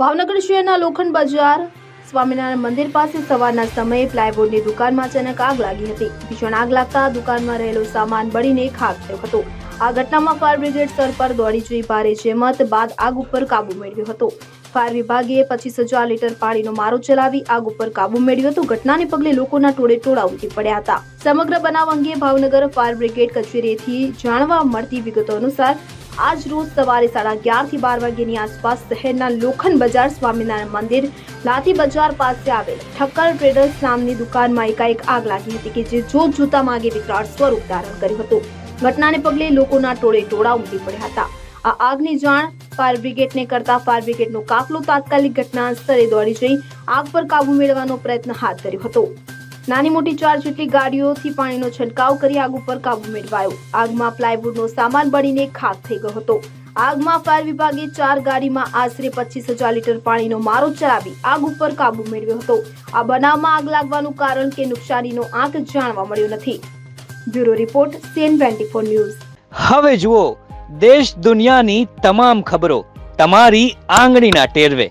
ભાવનગર શહેરના લોખંડ બજાર. સ્વામિનારાયણ મંદિર પાસે સવારના સમયે પ્લાયવુડની દુકાનમાં અચાનક આગ લાગી હતી. ભીષણ આગ લાગતા દુકાનમાં રહેલો સામાન બળીને ખાક થયો હતો. આ ઘટનામાં ફાયર બ્રિગેડ સ્તર પર દોડી જઈ ભારે જહેમત બાદ આગ ઉપર કાબુ મેળવ્યો હતો. ફાયર વિભાગે પચીસ હજાર લીટર પાણીનો મારો ચલાવી આગ ઉપર કાબુ મેળવ્યો હતો. ઘટનાને પગલે લોકોના ટોળે ટોળા ઉમટી પડ્યા હતા. સમગ્ર બનાવ અંગે ભાવનગર ફાયર બ્રિગેડ કચેરીથી જાણવા મળતી વિગતો અનુસાર આજ રોજ સવારે સાડા અગિયારથી બાર વાગ્યાની આસપાસ શહેરના લોખંડ બજાર સ્વામિનારાયણ મંદિર લાથી બજાર પાસે આવેલ ઠક્કર ટ્રેડર્સ નામની દુકાનમાં એકાએક આગ લાગી હતી કે જે જોત જોતા માગે વિકરાળ સ્વરૂપ ધારણ કર્યું હતું. ઘટનાને પગલે લોકોના ટોળે ટોળા ઉમટી પડ્યા હતા. આ આગની જાણ ફાયર બ્રિગેડને કરતા ફાયર બ્રિગેડનો કાફલો તાત્કાલિક ઘટના સ્થળે દોડી જઈ આગ પર કાબુ મેળવવાનો પ્રયત્ન હાથ ધર્યો હતો. નાની મોટી ચાર જેટલી ગાડીઓથી પાણીનો છંટકાવ કરી આગ ઉપર કાબુ મેળવાયો. આગમાં પ્લાયવુડનો સામાન બળીને ખાક થઈ ગયો હતો. આગમાં ફાયર વિભાગે ચાર ગાડીમાં આશરે પચીસ હજાર લીટર પાણીનો મારો ચલાવી આગ ઉપર કાબુ મેળવ્યો હતો. આ બનાવમાં આગ લાગવાનું કારણ કે નુકસાનીનો આંક જાણવા મળ્યો નથી. Bureau report, CN twenty four news. હવે જુઓ, દેશ દુનિયાની તમામ ખબરો. તમારી આંગળીના ટેરવે.